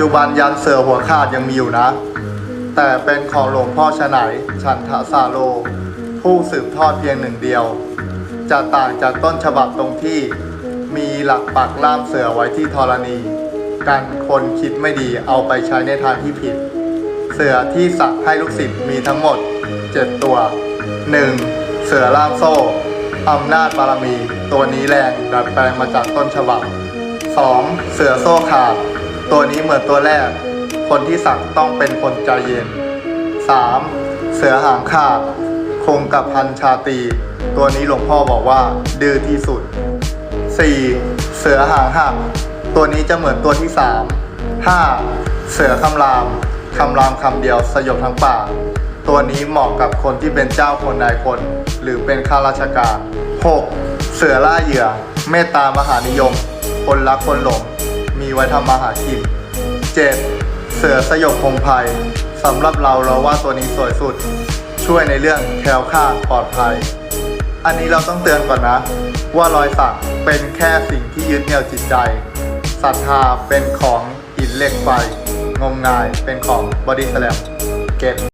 จุบันยันเสือหัวขาดยังมีอยู่นะ แต่เป็นของหลวงพ่อชนัยฉันทะซาโล ผู้สืบทอดเพียงหนึ่งเดียว จะต่างจากต้นฉบับตรงที่มีหลักปักล่ามเสือไว้ที่ธรณีกันคนคิดไม่ดีเอาไปใช้ในทางที่ผิด เสือที่สักให้ลูกศิษย์มีทั้งหมด 7 ตัว 1. เสือล่ามโซ่อำนาจบารมี ตัวนี้แรงดัดแปลงมาจากต้นฉบับ 2. เสือโซ่ขาด ตัวนี้เหมือนตัวแรก คนที่สักต้องเป็นคนใจเย็น 3. เสือหางขาด คงกับพันชาตี ตัวนี้หลวงพ่อบอกว่า ดื้อที่สุด 4. เสือหางหัก ตัวนี้จะเหมือนตัวที่ 3 5. เสือคำรามคำรามคำเดียวสยบทั้งป่า ตัวนี้เหมาะกับคนที่เป็นเจ้าคนนายคน หรือเป็นข้าราชการ 6. เสือล่าเหยื่อ เมตตามหานิยม คนรักคนหลง มีไว้ทำมาหากิน 7. เสือสยบพงภัยสำหรับเราเราว่าตัวนี้สวยสุด ช่วยในเรื่องแคล้วคลาดปลอดภัย อันนี้เราต้องเตือนก่อนนะ ว่ารอยสักเป็นแค่สิ่งที่ยึดเหนี่ยวจิตใจศรัทธาเป็นของหินเหล็กไฟงมงายเป็นของบอดี้สแลมเก็ต